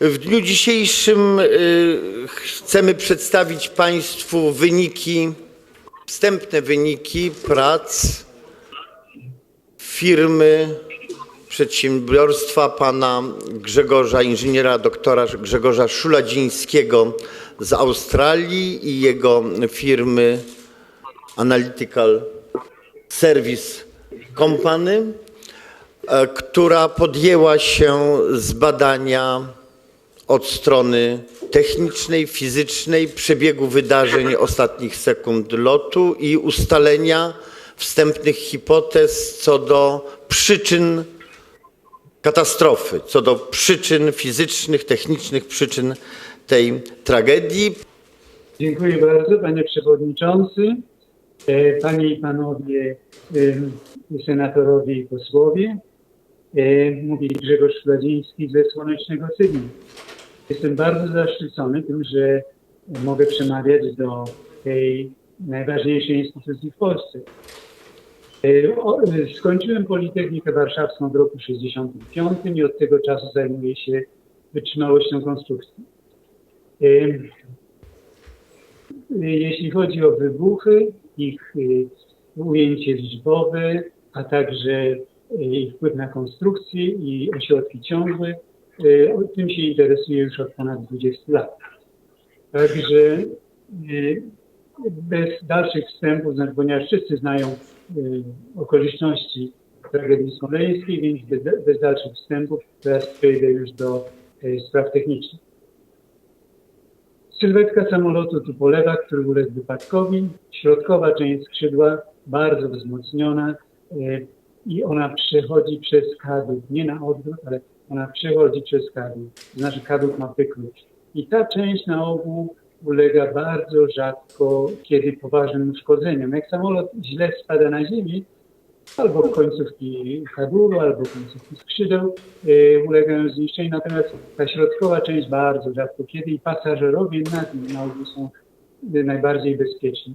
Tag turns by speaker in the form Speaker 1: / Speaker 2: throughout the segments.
Speaker 1: W dniu dzisiejszym y, chcemy przedstawić Państwu wyniki, wstępne wyniki prac firmy, przedsiębiorstwa pana Grzegorza, inżyniera doktora Grzegorza Szuladzińskiego z Australii i jego firmy Analytical Service Company, e, która podjęła się z badania od strony technicznej, fizycznej przebiegu wydarzeń ostatnich sekund lotu i ustalenia wstępnych hipotez co do przyczyn katastrofy, co do przyczyn fizycznych, technicznych przyczyn tej tragedii.
Speaker 2: Dziękuję bardzo, panie przewodniczący, e, panie i panowie senatorowie i posłowie. E, Mówi Grzegorz Szladziński ze Słonecznego Sydney. Jestem bardzo zaszczycony tym, że mogę przemawiać do tej najważniejszej instytucji w Polsce. E, e, Skończyłem Politechnikę Warszawską w roku 65 i od tego czasu zajmuję się wytrzymałością konstrukcji. E, jeśli chodzi o wybuchy, ich ujęcie liczbowe, a także ich wpływ na konstrukcję i ośrodki ciągłe, tym się interesuję już od ponad 20 lat. Także y, bez dalszych wstępów, znaczy, ponieważ wszyscy znają y, okoliczności tragedii smoleńskiej, więc bez, dalszych wstępów teraz przejdę już do spraw technicznych. Sylwetka samolotu typu lewak, który uległ wypadkowi. Środkowa część skrzydła bardzo wzmocniona e, i ona przechodzi przez kadłub, nie na odwrót, ale ona przechodzi przez kadłub. Znaczy kadłub ma wyklucz. I ta część na ogół ulega bardzo rzadko, kiedy poważnym uszkodzeniom. Jak samolot źle spada na ziemię, albo końcówki kadłubu, albo końcówki skrzydeł e, ulegają zniszczeniu, natomiast ta środkowa część bardzo rzadko kiedy i pasażerowie nad nim na ogół są e, najbardziej bezpieczni.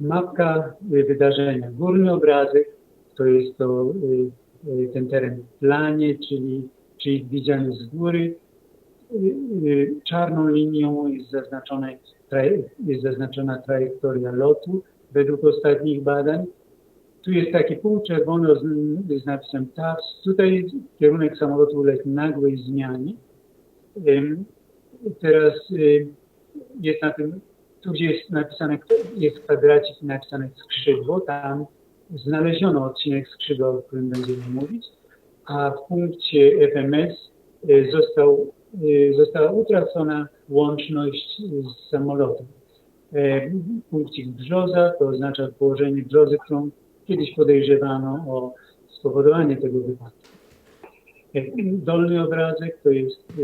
Speaker 2: Mapka e, wydarzenia. Górny obrazek to jest to e, ten teren planie, czyli, czyli widziany z góry. E, e, Czarną linią jest, zaznaczona, traje- jest zaznaczona trajektoria lotu według ostatnich badań. Tu jest taki punkt czerwony z, z napisem TAPS. Tutaj kierunek samolotu uległ nagłej zmianie. Teraz y, jest na tym, tu gdzie jest napisane, jest kwadracik napisane skrzydło, tam znaleziono odcinek skrzydła, o którym będziemy mówić, a w punkcie FMS y, został, y, została utracona łączność z samolotem. E, Punkcik brzoza to oznacza położenie brzozy, którą kiedyś podejrzewano o spowodowanie tego wypadku. E, Dolny obrazek to jest e,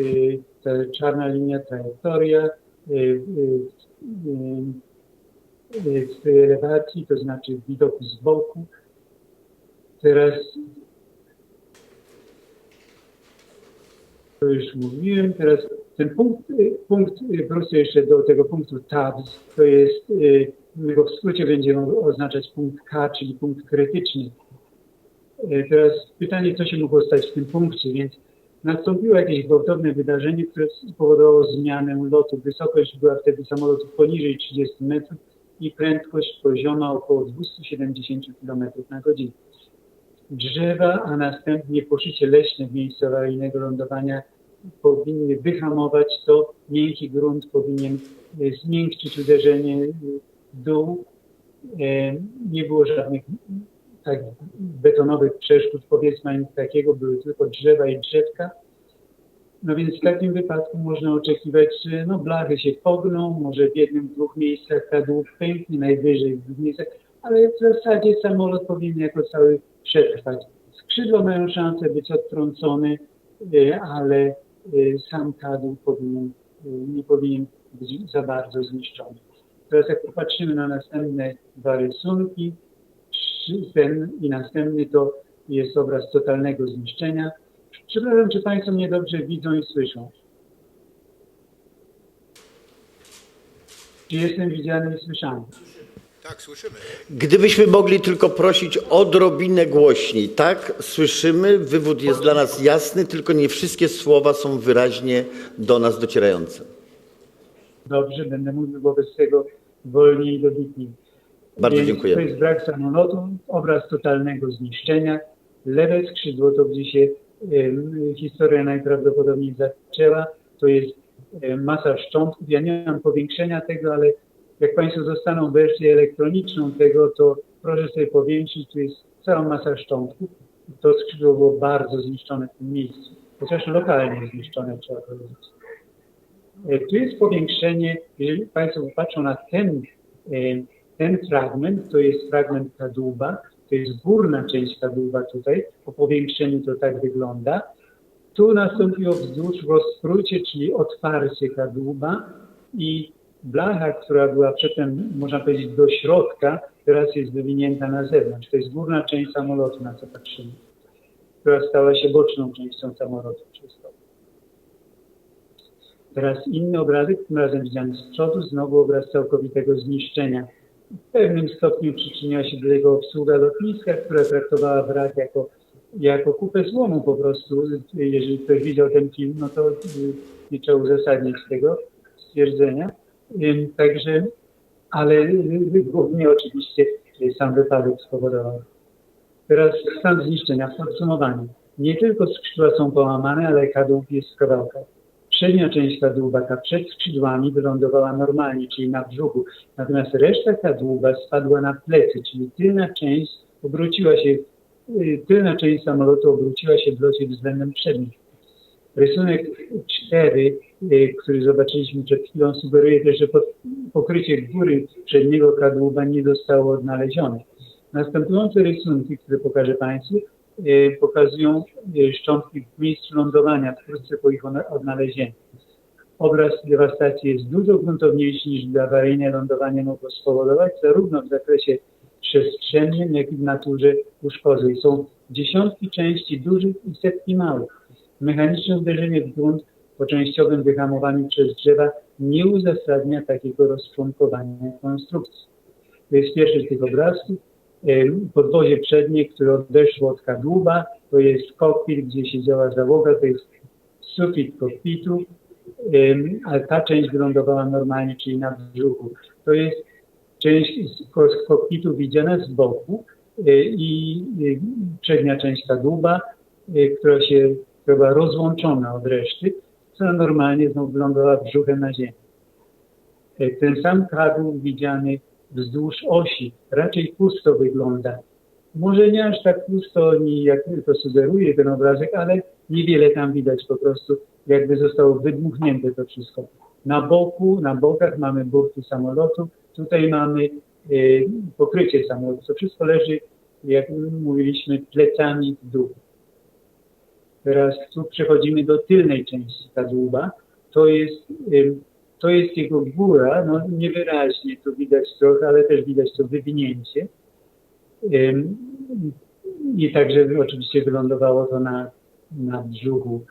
Speaker 2: ta czarna linia trajektoria e, e, e, w elewacji, to znaczy w widoku z boku. Teraz to już mówiłem, teraz ten punkt, punkt wrócę jeszcze do tego punktu TABS, to jest, go w skrócie będziemy oznaczać punkt K, czyli punkt krytyczny. Y, Teraz pytanie, co się mogło stać w tym punkcie, więc nastąpiło jakieś gwałtowne wydarzenie, które spowodowało zmianę lotu. Wysokość była wtedy samolotu poniżej 30 metrów i prędkość pozioma około 270 km na godzinę. Drzewa, a następnie poszycie leśne w miejscu awaryjnego lądowania powinny wyhamować to, miękki grunt powinien e, zmiękczyć uderzenie e, w dół. E, Nie było żadnych tak betonowych przeszkód, powiedzmy, ani takiego, były tylko drzewa i drzewka. No więc w takim wypadku można oczekiwać, że no blachy się pogną, może w jednym, dwóch miejscach kadłub pęknie, najwyżej w dwóch miejscach, ale w zasadzie samolot powinien jako cały przetrwać. Skrzydła mają szansę być odtrącone, y, ale y, sam kadłub powinien, y, nie powinien być za bardzo zniszczony. Teraz jak popatrzymy na następne dwa rysunki, ten i następny to jest obraz totalnego zniszczenia. Przepraszam, czy Państwo mnie dobrze widzą i słyszą? Czy jestem widziany i słyszany?
Speaker 3: Tak, słyszymy.
Speaker 1: Gdybyśmy mogli tylko prosić odrobinę głośniej. Tak, słyszymy, wywód jest dla nas jasny, tylko nie wszystkie słowa są wyraźnie do nas docierające.
Speaker 2: Dobrze, będę mówił wobec tego wolniej i dobitniej.
Speaker 1: Bardzo
Speaker 2: Więc
Speaker 1: dziękuję.
Speaker 2: To jest brak samolotu, obraz totalnego zniszczenia. Lewe skrzydło, to gdzie się historia najprawdopodobniej zaczęła, to jest em, masa szczątków. Ja nie mam powiększenia tego, ale jak Państwo dostaną wersję elektroniczną tego, to proszę sobie powiększyć, tu jest cała masa szczątków. To skrzydło było bardzo zniszczone w tym miejscu, chociaż lokalnie zniszczone, trzeba powiedzieć. E, Tu jest powiększenie, jeżeli Państwo popatrzą na ten, e, ten fragment, to jest fragment kadłuba, to jest górna część kadłuba tutaj, po powiększeniu to tak wygląda. Tu nastąpiło wzdłuż rozprócie, czyli otwarcie kadłuba i blacha, która była przedtem, można powiedzieć, do środka, teraz jest wywinięta na zewnątrz. To jest górna część samolotu, na co patrzymy, która stała się boczną częścią samolotu przez. Teraz inny obrazek, tym razem widziany z przodu, znowu obraz całkowitego zniszczenia. W pewnym stopniu przyczyniła się do tego obsługa lotniska, która traktowała wrak jako, jako kupę złomu po prostu. Jeżeli ktoś widział ten film, no to y, nie trzeba uzasadnić tego stwierdzenia. Także, ale y, głównie oczywiście y, sam wypadek spowodował. Teraz stan zniszczenia w podsumowaniu. Nie tylko skrzydła są połamane, ale kadłub jest w kawałkach. Przednia część kadłuba, ta przed skrzydłami, wylądowała normalnie, czyli na brzuchu. Natomiast reszta kadłuba spadła na plecy, czyli tylna część obróciła się, y, tylna część samolotu obróciła się w locie względem przednich. Rysunek 4, y, który zobaczyliśmy przed chwilą, sugeruje też, że pokrycie góry przedniego kadłuba nie zostało odnalezione. Następujące rysunki, które pokażę Państwu, pokazują y, szczątki w miejscu lądowania wkrótce po ich odnalezieniu. Obraz dewastacji jest dużo gruntowniejszy niż gdy awaryjne lądowanie mogło spowodować, zarówno w zakresie przestrzennym, jak i w naturze uszkodzeń. Są dziesiątki części dużych i setki małych. Mechaniczne uderzenie w grunt po częściowym wyhamowaniu przez drzewa nie uzasadnia takiego rozczłonkowania konstrukcji. To jest pierwszy z tych obrazków. Em, Podwozie przednie, które odeszło od kadłuba, to jest kokpit, gdzie siedziała załoga, to jest sufit kokpitu, a ta część wylądowała normalnie, czyli na brzuchu. To jest część z ko- z kokpitu widziana z boku e, i e, przednia część kadłuba, która się która była rozłączona od reszty, która normalnie znów wylądowała brzuchem na ziemi. Ten sam kadłub widziany wzdłuż osi raczej pusto wygląda. Może nie aż tak pusto, jak to sugeruje ten obrazek, ale niewiele tam widać po prostu, jakby zostało wydmuchnięte to wszystko. Na boku, na bokach mamy burty samolotu, tutaj mamy e, pokrycie samolotu. To wszystko leży, jak mówiliśmy, plecami w dół. Teraz tu przechodzimy do tylnej części kadłuba. To jest, ym, to jest jego góra, no niewyraźnie to widać trochę, ale też widać to wywinięcie. I także oczywiście wylądowało to na, na brzuchu,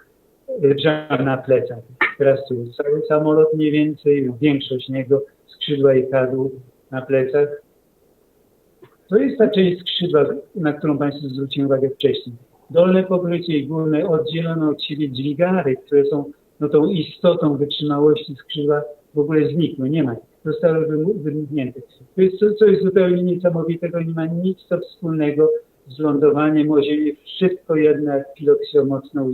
Speaker 2: przepraszam, na plecach. Teraz tu jest cały samolot mniej więcej, no, większość niego, skrzydła i kadłub na plecach. To jest ta część skrzydła, na którą Państwu zwróciłem uwagę wcześniej. Dolne pokrycie i górne oddzielono od siebie dźwigary, które są no, tą istotą wytrzymałości skrzydła w ogóle znikły, nie ma. Zostały wymu- wymknięte. To jest coś, zupełnie niesamowitego, nie ma nic to wspólnego z lądowaniem o. Wszystko jedno, jak pilot chciał mocno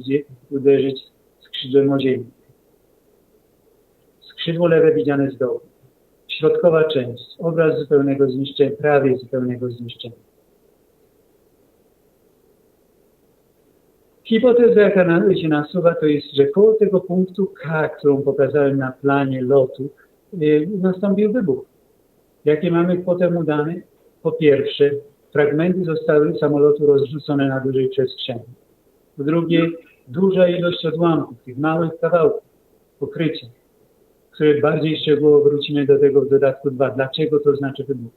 Speaker 2: uderzyć skrzydłem o ziemię. Skrzydło lewe widziane z dołu. Środkowa część, obraz zupełnego zniszczenia, prawie zupełnego zniszczenia. Hipoteza, na, się nasuwa, to jest, że koło tego punktu K, którą pokazałem na planie lotu, y, nastąpił wybuch. Jakie mamy potem dane? Po pierwsze, fragmenty zostały samolotu rozrzucone na dużej przestrzeni. Po drugie, duża ilość odłamków, tych małych kawałków, pokrycia, które bardziej szczegółowo wrócimy do tego w dodatku 2. Dlaczego to znaczy wybuch?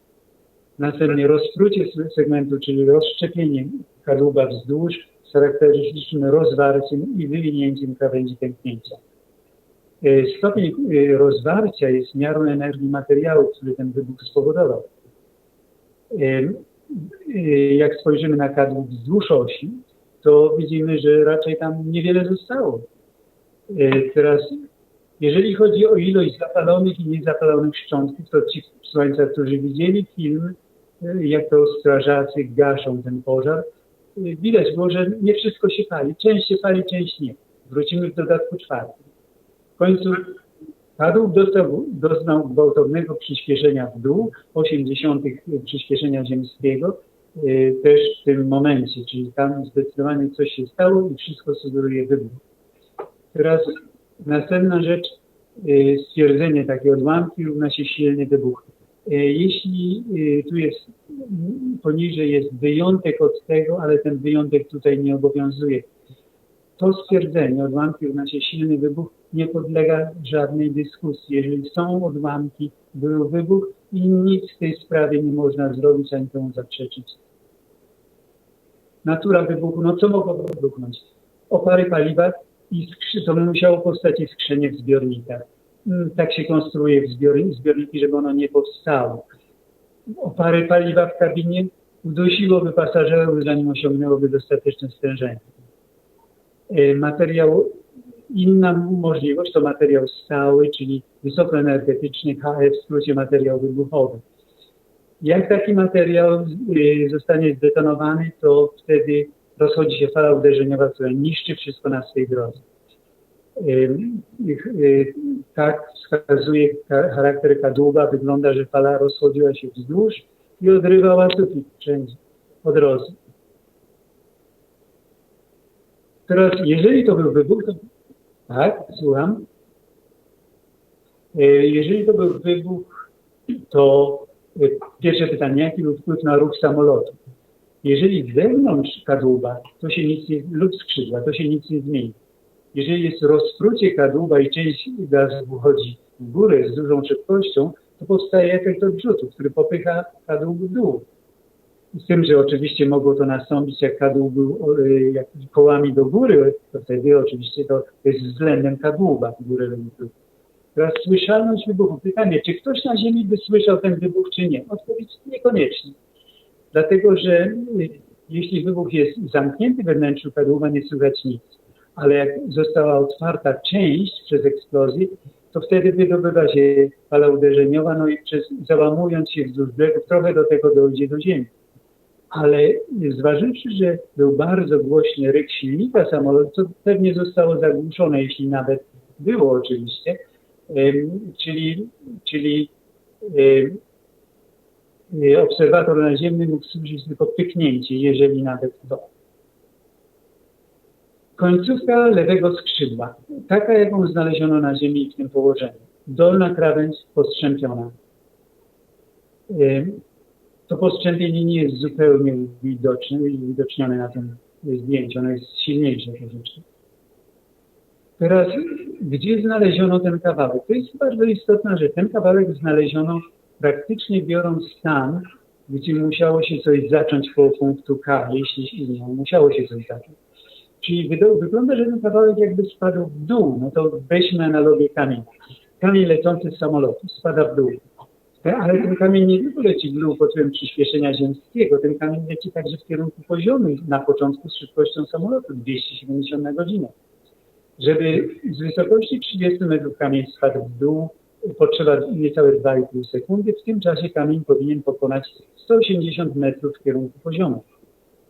Speaker 2: Następnie rozprucie segmentu, czyli rozszczepienie kadłuba wzdłuż charakterystycznym rozwarciem i wywinięciem krawędzi pęknięcia. E, Stopień e, rozwarcia jest miarą energii materiału, który ten wybuch spowodował. Y, Jak spojrzymy na kadłub wzdłuż osi, to widzimy, że raczej tam niewiele zostało. Teraz, jeżeli chodzi o ilość zapalonych i niezapalonych szczątków, to ci Państwa, którzy widzieli film, jak to strażacy gaszą ten pożar, widać było, że nie wszystko się pali. Część się pali, część nie. Wrócimy w dodatku czwartym. W końcu kadłub dostał, doznał gwałtownego przyspieszenia w dół, 80 przyspieszenia ziemskiego, y, też w tym momencie, czyli tam zdecydowanie coś się stało i wszystko sugeruje wybuch. Teraz następna rzecz, y, stwierdzenie takie odłamki równa się silny wybuch. Y, Jeśli y, tu jest mm, poniżej jest wyjątek od tego, ale ten wyjątek tutaj nie obowiązuje. To stwierdzenie odłamki się silny wybuch nie podlega żadnej dyskusji. Jeżeli są odłamki, był wybuch i nic w tej sprawie nie można zrobić ani temu zaprzeczyć. Natura wybuchu, no co mogło wybuchnąć? Opary paliwa i skrzy, to musiało powstać iskrzenie w zbiornikach. Mm, Tak się konstruuje w zbiorni- zbiorniki, żeby ono nie powstało. Opary paliwa w kabinie udusiłoby pasażerów, zanim osiągnęłoby dostateczne stężenie. Y, Materiał, inna możliwość to materiał stały, czyli wysokoenergetyczny HF, w skrócie materiał wybuchowy. Jak taki materiał y, zostanie zdetonowany, to wtedy rozchodzi się fala uderzeniowa, która niszczy wszystko na swej drodze. Y, y, Tak wskazuje ka- charakter kadłuba. Wygląda, że fala rozchodziła się wzdłuż i odrywała sufit wszędzie po drodze. Teraz, jeżeli to był wybuch, to... Tak, słucham. E, Jeżeli to był wybuch, to pierwsze pytanie, jaki był wpływ na ruch samolotu? Jeżeli wewnątrz kadłuba to się nic nie, lub skrzydła, to się nic nie zmieni. Jeżeli jest rozprucie kadłuba i część gazu wychodzi w górę z dużą szybkością, to powstaje efekt odrzutu, który popycha kadłub w dół. Z tym, że oczywiście mogło to nastąpić, jak kadłub był y, jak kołami do góry, to wtedy oczywiście to jest względem kadłuba w górę lub w dół. Teraz słyszalność wybuchu. Pytanie, czy ktoś na Ziemi by słyszał ten wybuch, czy nie? Odpowiedź niekoniecznie. Dlatego, że y, jeśli wybuch jest zamknięty we wnętrzu kadłuba, nie słychać nic. Ale jak została otwarta część przez eksplozję, to wtedy wydobywa się fala uderzeniowa, no i przez, załamując się wzdłuż brzegów, trochę do tego dojdzie do ziemi. Ale zważywszy, że był bardzo głośny ryk silnika samolotu, to pewnie zostało zagłuszone, jeśli nawet było oczywiście, czyli, czyli obserwator naziemny mógł słyszeć tylko pyknięcie, jeżeli nawet to. Końcówka lewego skrzydła, taka jaką znaleziono na ziemi w tym położeniu. Dolna krawędź postrzępiona. To postrzępienie nie jest zupełnie widoczne, uwidocznione na tym zdjęciu, ono jest silniejsze troszeczkę. Teraz, gdzie znaleziono ten kawałek? To jest bardzo istotne, że ten kawałek znaleziono praktycznie biorąc tam, gdzie musiało się coś zacząć koło punktu K, jeśli no, musiało się coś zacząć. Czyli wygląda, że ten kawałek jakby spadł w dół. No to weźmy analogię kamienia. Kamień lecący z samolotu spada w dół. E, Ale ten kamień nie tylko leci w dół pod wpływem przyspieszenia ziemskiego, ten kamień leci także w kierunku poziomym na początku z szybkością samolotu 270 na godzinę. Żeby z wysokości 30 metrów kamień spadł w dół, potrzeba niecałe 2,5 sekundy. W tym czasie kamień powinien pokonać 180 metrów w kierunku poziomu.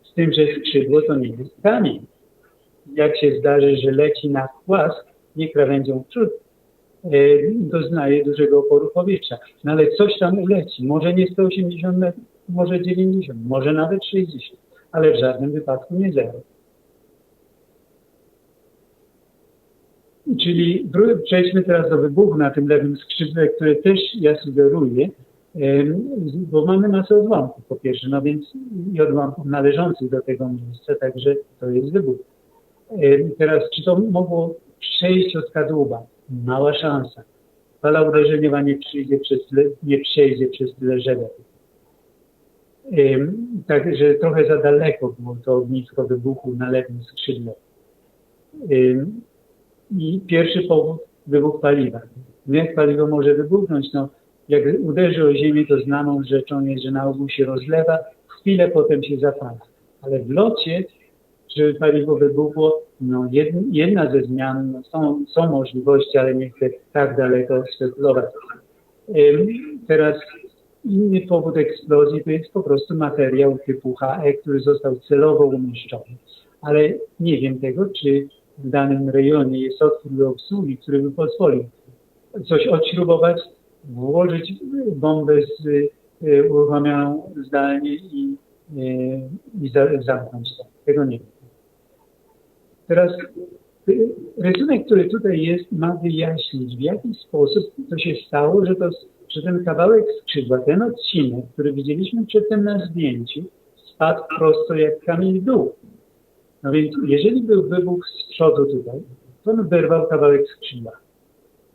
Speaker 2: Z tym, że skrzydło to nie jest kamień. Jak się zdarzy, że leci na płask, nie krawędzią przód, e, doznaje dużego oporu powietrza. No ale coś tam uleci. Może nie 180 metrów, może 90, może nawet 60, ale w żadnym wypadku nie zero. Czyli przejdźmy teraz do wybuchu na tym lewym skrzydle, które też ja sugeruję, bo mamy masę odłamków po pierwsze, no więc i odłamków należących do tego miejsca, także to jest wybuch. Em, Teraz, czy to mogło przejść od kadłuba? Mała szansa. Fala uderzeniowa nie, przyjdzie przez nie przejdzie przez tyle żebek. Em, Także trochę za daleko było to ognisko wybuchu na lewym skrzydle. Em, i pierwszy powód wybuch paliwa. No jak paliwo może wybuchnąć? No, Jak uderzy o ziemię, to znaną rzeczą jest, że na ogół się rozlewa, chwilę potem się zapala. Ale w locie, żeby paliwo wybuchło, no jedna, ze zmian, no są, są możliwości, ale nie chcę tak daleko spekulować. Teraz inny powód eksplozji to jest po prostu materiał typu HE, który został celowo umieszczony. Ale nie wiem tego, czy w danym rejonie jest otwór do obsługi, który by pozwolił coś odśrubować, włożyć bombę z, y, uruchomioną zdalnie i, y, i za, zamknąć to. Tego nie wiem. Teraz y, rysunek, który tutaj jest, ma wyjaśnić, w jaki sposób to się stało, że, to, że ten kawałek skrzydła, ten odcinek, który widzieliśmy przedtem na zdjęciu, spadł prosto jak kamień w dół. No więc jeżeli był wybuch z przodu tutaj, to on wyrwał kawałek skrzydła.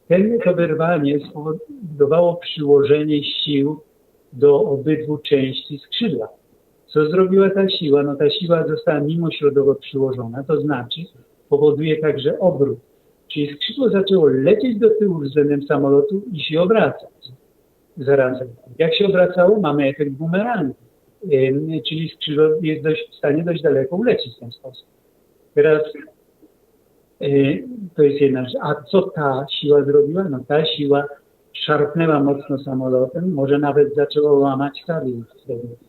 Speaker 2: Ten, to wyrwanie spowodowało przyłożenie sił do obydwu części skrzydła. Co zrobiła ta siła? No ta siła została mimośrodowo przyłożona, to znaczy powoduje także obrót. Czyli skrzydło zaczęło lecieć do tyłu względem samolotu i się obracać zarazem. Jak się obracało? Mamy efekt bumerangu, czyli skrzydło jest dość, w stanie dość daleko ulecieć w ten sposób. Teraz y, to jest jedna rzecz. A co ta siła zrobiła? No ta siła szarpnęła mocno samolotem, może nawet zaczęła łamać y,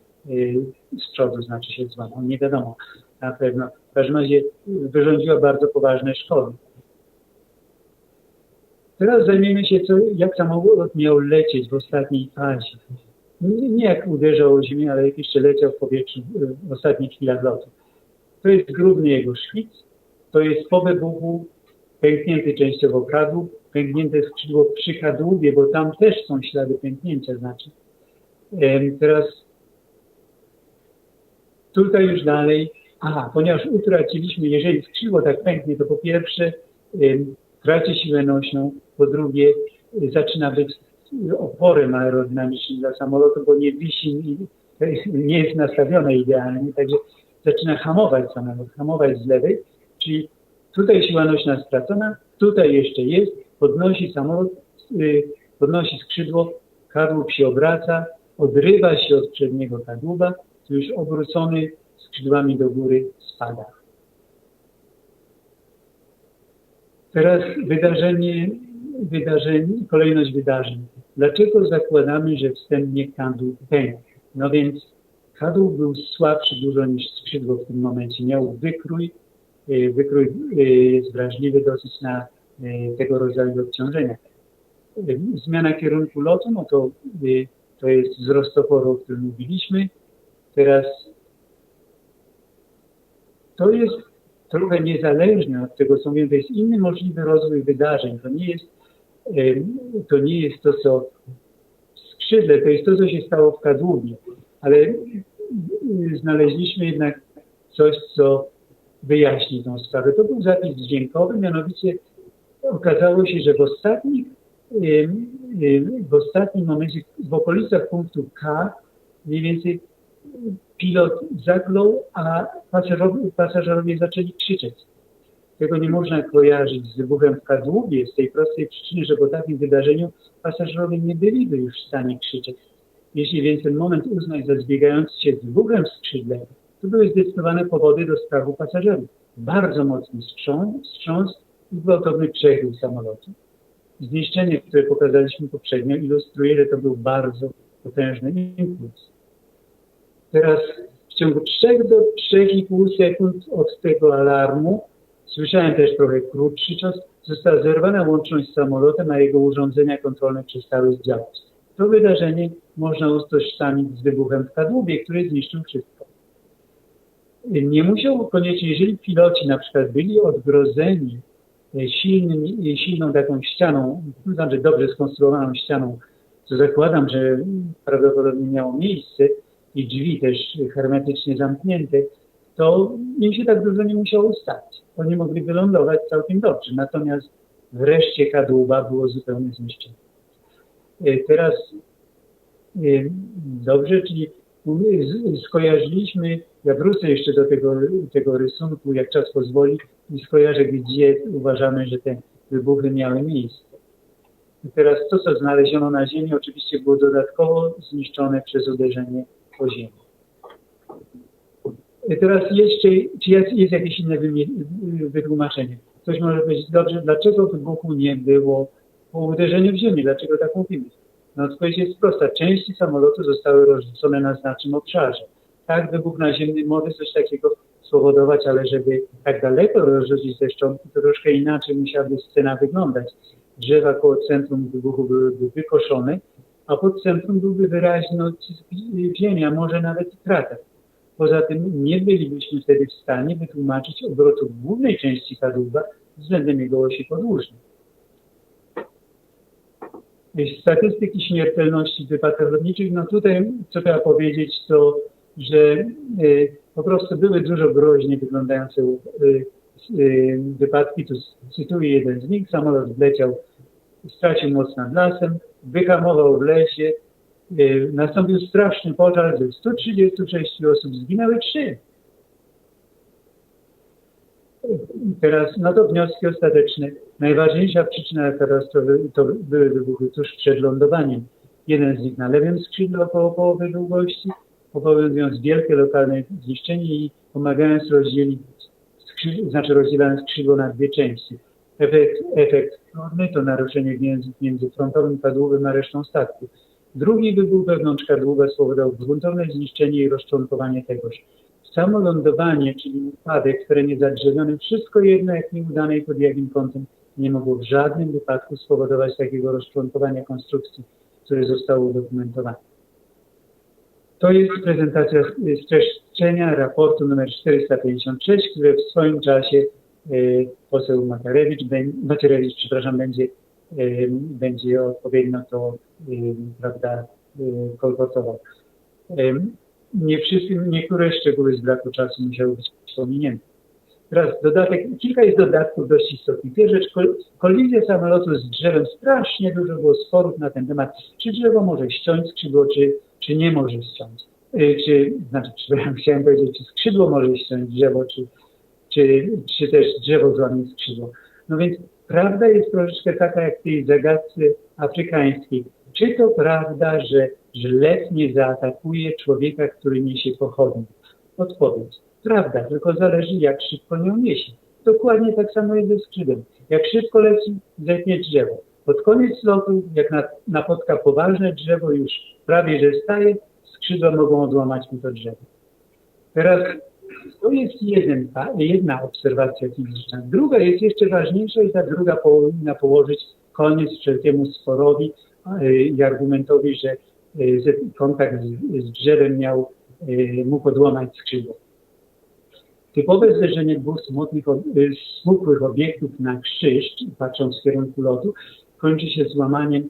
Speaker 2: z przodu, znaczy się złamał, nie wiadomo na pewno. W każdym razie wyrządziła bardzo poważne szkody. Teraz zajmiemy się, co, jak samolot miał lecieć w ostatniej fazie. Nie, jak uderzał o ziemię, ale jak jeszcze leciał w powietrzu y, w ostatnich chwilach lotu. To jest grubny jego szkic, to jest po wybuchu pęknięty częściowo kadłub, pęknięte skrzydło przy kadłubie, bo tam też są ślady pęknięcia, znaczy. Teraz tutaj już dalej, aha, ponieważ utraciliśmy, jeżeli skrzydło tak pęknie, to po pierwsze em, traci siłę nośną, po drugie y, zaczyna być oporem aerodynamicznym dla samolotu, bo nie wisi, i nie jest nastawione idealnie, także zaczyna hamować samolot, hamować z lewej, czyli tutaj siła nośna stracona, tutaj jeszcze jest, podnosi samolot, y, podnosi skrzydło, kadłub się obraca, odrywa się od przedniego kadłuba, już obrócony skrzydłami do góry spada. Teraz wydarzenie, wydarzenie, kolejność wydarzeń. Dlaczego zakładamy, że wstępnie kadłub pękł? No więc kadłub był słabszy dużo niż skrzydło w tym momencie. Miał wykrój, y, wykrój jest wrażliwy dosyć na y, tego rodzaju obciążenia. Y, Zmiana kierunku lotu, no to, to jest wzrost oporu, o którym mówiliśmy. Teraz to jest trochę niezależne od tego, co mówię, to jest inny możliwy rozwój wydarzeń. To nie jest, to, nie jest to, co w skrzydle, to jest to, co się stało w kadłubie. Ale znaleźliśmy jednak coś, co wyjaśni tą sprawę. To był zapis dźwiękowy, mianowicie okazało się, że w ostatnich, w ostatnim momencie, w okolicach punktu K, mniej więcej pilot zaklął, a pasażerowie, pasażerowie zaczęli krzyczeć. Tego nie można kojarzyć z wybuchem w kadłubie z tej prostej przyczyny, że po takim wydarzeniu pasażerowie nie byliby już w stanie krzyczeć. Jeśli więc ten moment uznać za zbiegający się z wybuchem w skrzydle, to były zdecydowane powody do strachu pasażerów. Bardzo mocny wstrząs, wstrząs i gwałtowny przechył samolotu. Zniszczenie, które pokazaliśmy poprzednio, ilustruje, że to był bardzo potężny impuls. Teraz w ciągu 3 do 3,5 sekund od tego alarmu, słyszałem też trochę krótszy czas, została zerwana łączność z samolotem, a jego urządzenia kontrolne przestały działać. To wydarzenie można utożsamić z wybuchem w kadłubie, który zniszczył wszystko. Nie musiał koniecznie, jeżeli piloci na przykład byli odgrodzeni silnym, silną taką ścianą, znaczy dobrze skonstruowaną ścianą, co zakładam, że prawdopodobnie miało miejsce, i drzwi też hermetycznie zamknięte, to im się tak dużo nie musiało stać. Oni mogli wylądować całkiem dobrze. Natomiast wreszcie kadłuba było zupełnie zniszczone. E, Teraz e, dobrze, czyli skojarzyliśmy, ja wrócę jeszcze do tego, tego rysunku, jak czas pozwoli, i skojarzę, gdzie uważamy, że te wybuchy miały miejsce. I teraz to, co znaleziono na ziemi, oczywiście było dodatkowo zniszczone przez uderzenie I teraz jeszcze, czy jest, jest jakieś inne wytłumaczenie? Ktoś może powiedzieć, dobrze, dlaczego wybuchu nie było po uderzeniu w ziemię? Dlaczego tak mówimy? No odpowiedź jest prosta. Części samolotu zostały rozrzucone na znacznym obszarze. Tak, wybuch naziemny może coś takiego spowodować, ale żeby tak daleko rozrzucić te szczątki, to troszkę inaczej musiałaby scena wyglądać. Drzewa koło centrum wybuchu byłyby wykoszone, a pod centrum byłby wyraźny odcisk ziemi, a może nawet i krater. Poza tym nie bylibyśmy wtedy w stanie wytłumaczyć obrotu głównej części kadłuba względem jego osi podłużnej. Statystyki śmiertelności w wypadkach lotniczych, no tutaj trzeba powiedzieć, to że y, po prostu były dużo groźnie wyglądające y, y, wypadki. Tu cytuję jeden z nich. Samolot wleciał, stracił moc nad lasem, wyhamował w lesie, y, nastąpił straszny pożar, ze 136 osób zginęły 3. Teraz, no to wnioski ostateczne. Najważniejsza przyczyna katastrofy to były wybuchy tuż przed lądowaniem. Jeden z nich na lewym skrzydle około połowy długości, powodując wielkie lokalne zniszczenie i pomagając rozdzielić, skrzydło, znaczy rozdzielając skrzydło na dwie części. Efekt, efekt to naruszenie więzów między frontowym kadłubem a resztą statku. Drugi wybuch wewnątrz kadłuba spowodował gruntowne zniszczenie i rozczłonkowanie tegoż. Samo lądowanie, czyli upadek w terenie zadrzewionym, wszystko jedno jak nieudane i pod jakim kątem nie mogło w żadnym wypadku spowodować takiego rozczłonkowania konstrukcji, które zostało udokumentowane. To jest prezentacja streszczenia raportu numer 456, które w swoim czasie poseł Macierewicz, Macierewicz przepraszam, będzie, będzie odpowiednio to prawda, kolportował. Nie wszystkim, niektóre szczegóły z braku czasu musiały być pominięte. Teraz dodatek, kilka jest dodatków dość istotnych. Pierwsza rzecz, kolizja samolotu z drzewem, strasznie dużo było sporów na ten temat, czy drzewo może ściąć skrzydło, czy, czy nie może ściąć. Czy, znaczy, czy, chciałem powiedzieć, czy skrzydło może ściąć drzewo, czy, czy, czy też drzewo złamie skrzydło. No więc prawda jest troszeczkę taka jak w tej zagadce afrykańskiej. Czy to prawda, że, lew nie zaatakuje człowieka, który niesie pochodnie? Odpowiedź. Prawda, tylko zależy jak szybko nią niesie. Dokładnie tak samo jest ze skrzydłem. Jak szybko leci, zetnie drzewo. Pod koniec lotu, jak napotka poważne drzewo, już prawie że staje, skrzydła mogą odłamać mu to drzewo. Teraz to jest jeden, jedna obserwacja fizyczna. Druga jest jeszcze ważniejsza i ta druga powinna położyć koniec wszelkiemu sporowi i argumentowi, że kontakt z drzewem miał, mógł odłamać skrzydło. Typowe zderzenie dwóch smutnych, smukłych obiektów na krzyż, patrząc w kierunku lotu, kończy się złamaniem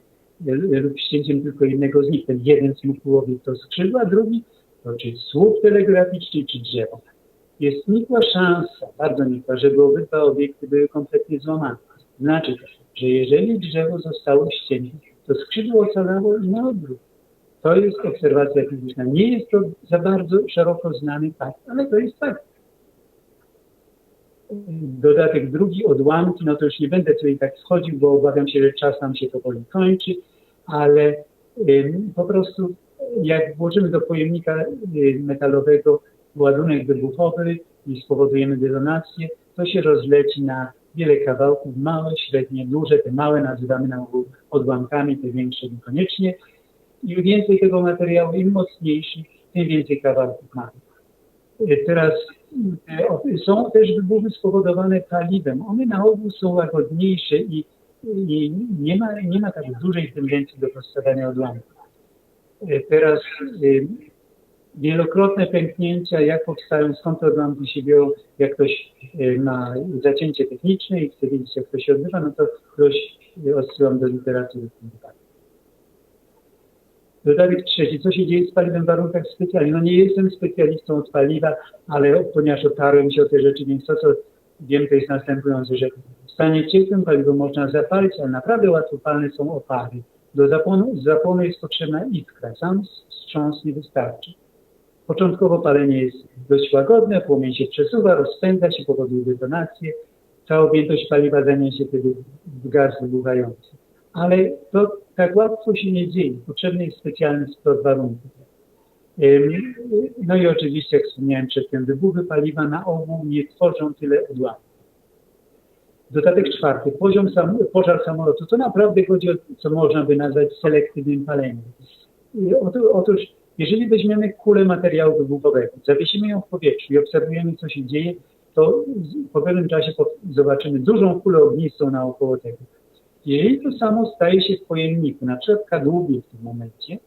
Speaker 2: lub ścięciem tylko jednego z nich. Ten jeden smukły obiekt to skrzydła, drugi to czy słup telegraficzny, czy drzewo. Jest nikła szansa, bardzo nikła, żeby obydwa obiekty były kompletnie złamane. Znaczy, że jeżeli drzewo zostało ścięte, to skrzydło ocalało i na odwrót. To jest obserwacja fizyczna. Nie jest to za bardzo szeroko znany fakt, ale to jest fakt. Dodatek drugi, odłamki, no to już nie będę tutaj tak wchodził, bo obawiam się, że czas nam się powoli kończy, ale po prostu jak włożymy do pojemnika metalowego ładunek wybuchowy i spowodujemy detonację, to się rozleci na wiele kawałków, małe, średnie, duże, te małe nazywamy na ogół odłamkami, te większe niekoniecznie. Im więcej tego materiału, im mocniejszy, tym więcej kawałków mamy. Teraz są też wybuchy spowodowane paliwem. One na ogół są łagodniejsze i, i nie, ma, nie ma tak dużej tendencji do powstawania odłamków. Teraz wielokrotne pęknięcia, jak powstają, skąd odłamki się biorą, jak ktoś ma zacięcie techniczne i chce wiedzieć, jak to się odbywa, no to ktoś odsyłam do literatury w tym. Dodatek trzeci. Co się dzieje z paliwem w warunkach specjalnych? No nie jestem specjalistą od paliwa, ale ponieważ otarłem się o te rzeczy, więc to, co wiem, to jest następujące, że w stanie ciekłym paliwo można zapalić, ale naprawdę łatwopalne są opary. Do zapłonu, zapłonu jest potrzebna iskra. Sam wstrząs nie wystarczy. Początkowo palenie jest dość łagodne, płomień się przesuwa, rozpędza się, powoduje detonację. Cała objętość paliwa zamienia się wtedy w gaz wybuchający. ale to tak łatwo się nie dzieje. Potrzebny jest specjalny splot warunków. No i oczywiście, jak wspomniałem przedtem, wybuchy paliwa na ogół nie tworzą tyle odłamów. Dodatek czwarty, poziom sam, pożar samolotu. To naprawdę chodzi o co można by nazwać selektywnym paleniem. Otóż, jeżeli weźmiemy kulę materiału wybuchowego, zawiesimy ją w powietrzu i obserwujemy, co się dzieje, to po pewnym czasie zobaczymy dużą kulę ognistą naokoło tego. Jeżeli to samo staje się w pojemniku, na przykład kadłubie w tym momencie,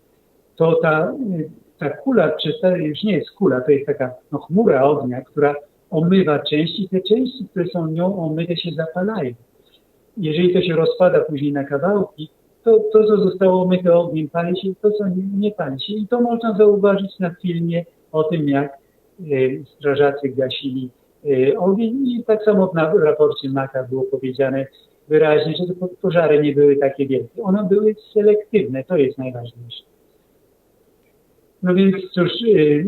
Speaker 2: to ta, y, ta kula przestaje, już nie jest kula, to jest taka no, chmura ognia, która omywa części, te części, które są nią omyte się zapalają. Jeżeli to się rozpada później na kawałki, to to, co zostało omyte ogniem, pali się, to, co nie, nie pali się. I to można zauważyć na filmie o tym, jak y, strażacy gasili y, ogień i tak samo na raporcie MAKA było powiedziane wyraźnie, że te po- pożary nie były takie wielkie. One były selektywne, to jest najważniejsze. No więc cóż, y,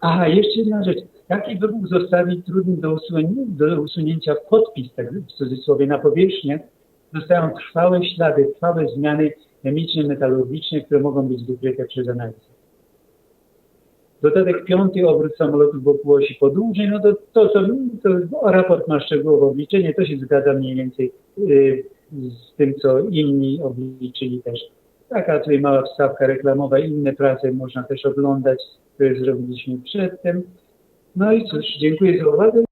Speaker 2: aha, jeszcze jedna rzecz. Taki wybuch zostawi trudny do, do usunięcia podpis, tak w cudzysłowie, na powierzchnię, zostają trwałe ślady, trwałe zmiany chemiczne, metalurgiczne, które mogą być wykryte przez analizę. Dodatek piąty, obrót samolotu wokół osi podłużnej, no to, to, to, to raport ma szczegółowe obliczenie, to się zgadza mniej więcej y, z tym, co inni obliczyli też. Taka tutaj mała wstawka reklamowa, inne prace można też oglądać, które zrobiliśmy przedtem. No i cóż, dziękuję za uwagę.